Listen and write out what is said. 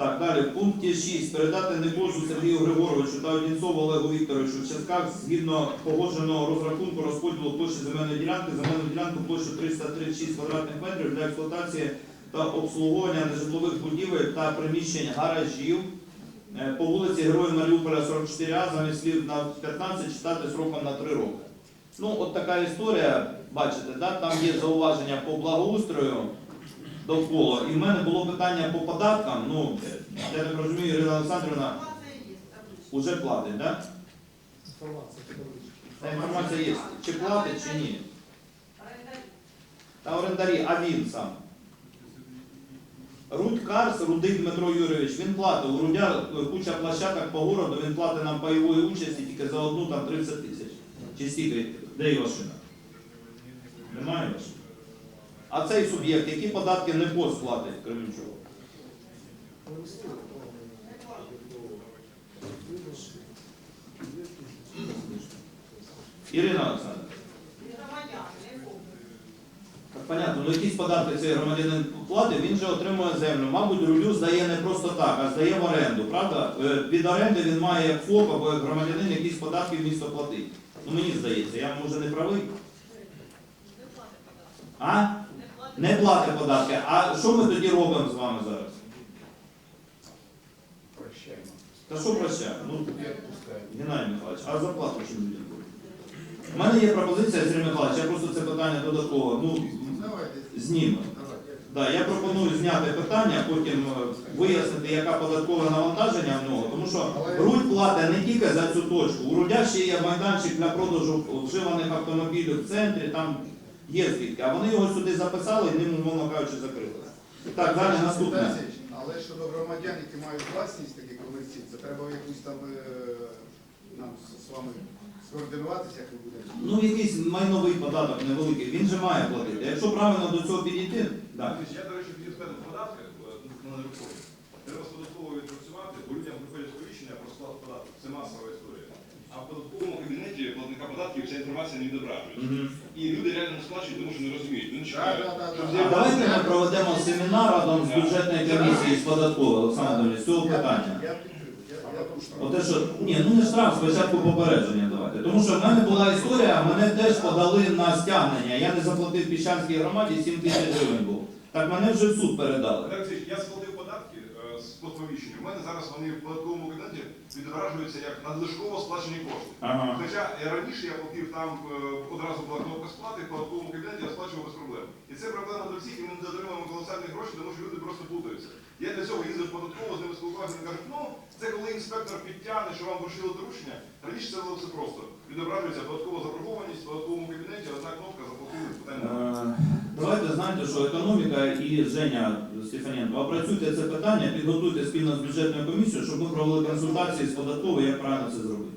Так, далі, в пункті 6. Передати Некожу Сергію Григоровичу та Одінцову Олегу Вікторовичу в частках згідно погодженого розрахунку розподілу площі земельної ділянки, земельну ділянку площу 336 квадратних метрів для експлуатації та обслуговування нежитлових будівель та приміщень гаражів е, по вулиці Героїв Маріуполя 44А замість слів на 15 читати сроком на 3 роки. Ну, от така історія, бачите, да? там є зауваження по благоустрою довкола. І в мене було питання по податкам. Ну, я так розумію, Ірина Олександрівна вже платить, так? Та інформація є. Чи платить, чи ні? Та орендарі, а він сам. Руд Карс, Рудик Дмитро Юрійович, він платить. У Рудя куча площадок по городу, він платить нам пайової участі тільки за одну там 30 тисяч. Чи стільки, де його шина? Немає шина? А цей суб'єкт, які податки не пост платить Кременчук? Ірина Олександровна. Так, понятно, ну якісь податки цей громадянин платить, він же отримує землю. Мабуть, рулю здає не просто так, а здає в оренду, правда? Е, Від оренди він має як ФОП або як громадянин якісь податки в місто платить. Ну мені здається, я може не правий. А? Не платить податки. А що ми тоді робимо з вами зараз? Прощаємо. Та що прощаємо? Ну. Геннадій Михайлович, а зарплату чим людям буде? У мене є пропозиція, Сергій Михайлович, я просто це питання додатково. Ну, знімемо. Да, я пропоную зняти питання, потім е, вияснити, яка податкове навантаження в нього, тому що Рудь платить не тільки за цю точку. У Рудя ще є майданчик для продажу вживаних автомобілів в центрі, там є звідки. А вони його сюди записали і ним, умовно кажучи, закрили. Так, далі наступне. Але щодо громадян, які мають власність таких комерцій, це треба якусь там е, нам з- вами скоординуватися, як ви будете. Ну, якийсь майновий податок невеликий, він же має платити. Якщо правильно до цього підійти, так. Я, до речі, хотів сказати податки е, на нерухомі. Треба податково відпрацювати, бо людям приходять сповіщення про сплату податків. Це масова історія. А в податковому кабінеті платника податків ця інформація не відображується. Мгм. І люди реально не сплачують, тому що не розуміють. Вони Да, чекають. да, да, щоб да. А давайте ми проведемо семінар разом з бюджетною комісією з податкової, Олександр Анатолійович, з цього питання. Я підтримую. Я, я тут штраф. Оте, що ні, ну не штраф, спочатку попередження давайте. Тому що в мене була історія, мене теж подали на стягнення. Я не заплатив Піщанській громаді 7 тисяч гривень був. Так мене вже в суд передали. Олег я сплатив податки е, з. У мене зараз вони в податковому кабінеті відображуються як надлишково сплачені кошти. Ага. Хоча е, раніше я платив там е, одразу була кнопка сплати, в податковому кабінеті я сплачував без проблем. І це проблема до всіх, і ми не отримуємо колосальні гроші, тому що люди просто плутаються. Я для цього їздив податково, з ними спілкувався, вони кажуть, ну це коли інспектор підтягне, що вам вручили доручення. Раніше це було все просто. Відображується податкова заборгованість в податковому кабінеті, одна кнопка заплатили питання. Давайте знаєте, що економіка і Женя Стефаненко, опрацюйте це питання, підготуйте спільно з бюджетною комісією, щоб ми провели консультації з податковою, як правильно це зробити.